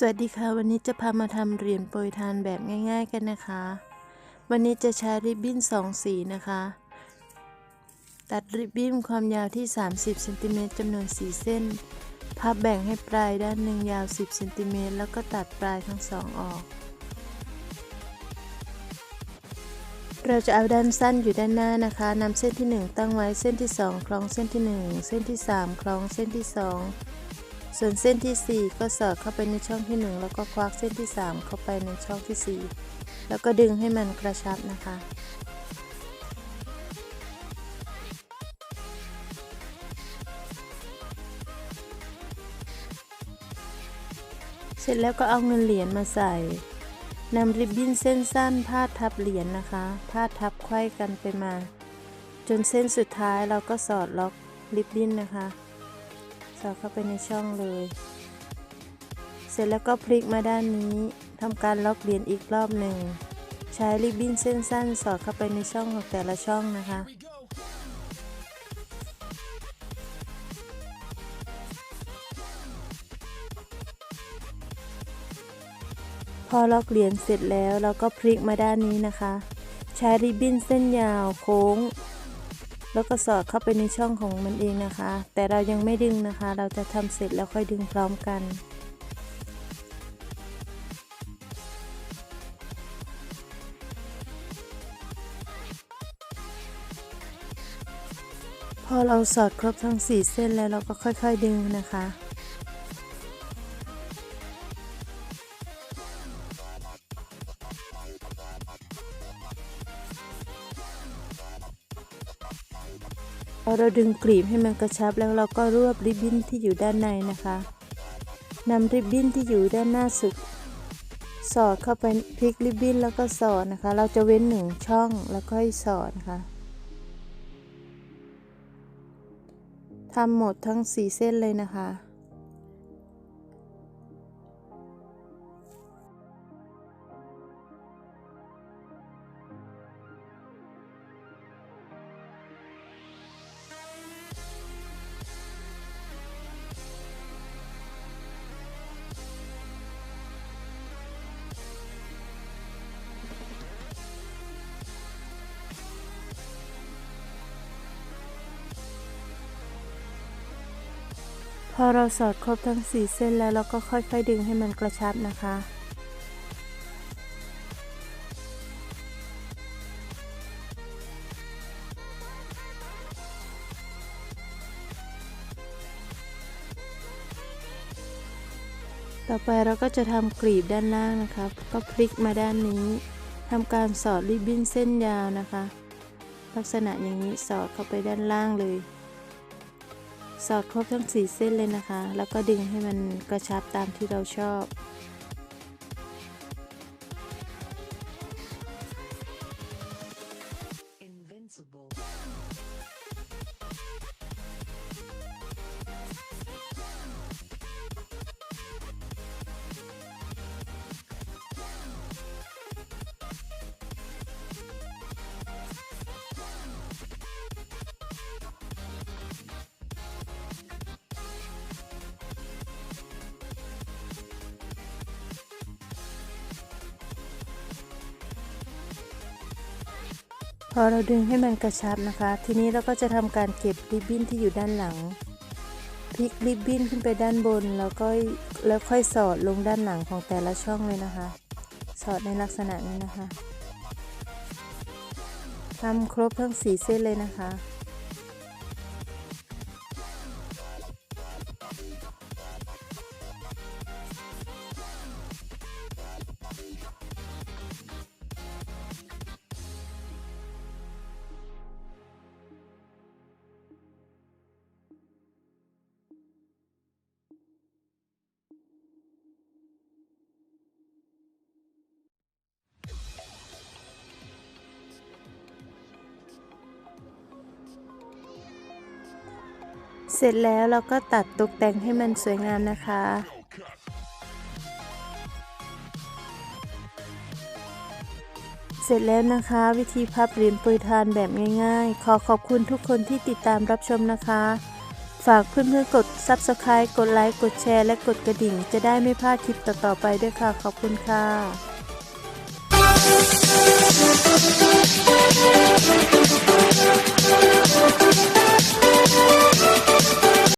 สวัสดีค่ะ วันนี้จะพามาทำเหรียญโปรยทานแบบง่าย ๆกันนะคะ วันนี้จะใช้ริบบิ้นสองสีนะคะ ตัดริบบิ้นความยาวที่ 30เซนติเมตรจำนวน 4 เส้น พับแบ่งให้ปลายด้านหนึ่งยาว 10เซนติเมตรแล้วก็ตัดปลายทั้งสองออก เราจะเอาด้านสั้นอยู่ด้านหน้านะคะนำเส้นที่ 1 ตั้งไว้เส้นที่ 2 คล้องเส้นที่ 1 เส้นที่ 3 คล้องเส้นที่ 2 ส่วนเส้นที่ 4 ก็สอดเข้าไปในช่องที่ 1 แล้วก็ควักเส้นที่ 3 เข้าไปในช่องที่ 4 แล้วก็ดึงให้มันกระชับนะคะ เสร็จแล้วก็เอาเงินเหรียญมาใส่นำริบบิ้นเส้นสั้นพาดทับเหรียญนะคะพาดทับไขว้กันไปมา จนเส้นสุดท้ายเราก็สอดล็อกริบบิ้นนะคะ สอดเข้าไปในช่องเลย เสร็จแล้วก็พลิกมาด้านนี้ทำการล็อกเหรียญอีกรอบหนึ่ง ใช้ริบบิ้นเส้นสั้นสอดเข้าไปในช่องของแต่ละช่องนะคะพอล็อกเหรียญเสร็จแล้วเราก็พลิกมาด้านนี้นะคะ ใช้ริบบิ้นเส้นยาวโค้ง แล้วก็สอดเข้าไปในช่องของมันเองนะคะ แต่เรายังไม่ดึงนะคะ เราจะทำเสร็จแล้วค่อยดึงพร้อมกันพอเราสอดครบทั้ง 4 เส้นแล้วเราก็ค่อยๆดึงนะคะ อเราดึงกลีบให้มันกระชับแล้วเราก็รวบริบบิ้นที่อยู่ด้านในนะคะนำริบบิ้นที่อยู่ด้านหน้าสุด สอดเข้าไปพลิกริบบิ้นแล้วก็สอดนะคะ เราจะเว้นหนึ่งช่องแล้วก็สอดนะคะทำหมดทั้ง4เส้นเลยนะคะ อเราสอดครบทั้ง 4 เส้นแล้วเราก็ค่อยๆดึงให้มันกระชับนะคะ ต่อไปเราก็จะทำกลีบด้านล่างนะคะ ก็พลิกมาด้านนี้ทำการสอดริบบิ้นเส้นยาวนะคะ ลักษณะอย่างนี้สอดเข้าไปด้านล่างเลย สอดครบทั้ง 4 เส้นเลยนะคะ แล้วก็ดึงให้มันกระชับตามที่เราชอบ พอเราดึงให้มันกระชับนะคะ ทีนี้เราก็จะทำการเก็บริบบิ้นที่อยู่ด้านหลังพลิกริบบิ้นขึ้นไปด้านบนแล้วก็แล้วค่อยสอดลงด้านหลังของแต่ละช่องเลยนะคะ สอดในลักษณะนี้นะคะทำครบทั้งสีเส้นเลยนะคะ เสร็จแล้วเราก็ตัดตกแต่งให้มันสวยงามนะคะ เสร็จแล้วนะคะ วิธีพับเหรียญปรยทานแบบง่ายๆ ขอขอบคุณทุกคนที่ติดตามรับชมนะคะ ฝากเพื่อนๆกด Subscribe กดไลค์กดแชร์และกดกระดิ่ง จะได้ไม่พลาดคลิปต่อๆไปด้วยค่ะ ขอบคุณค่ะ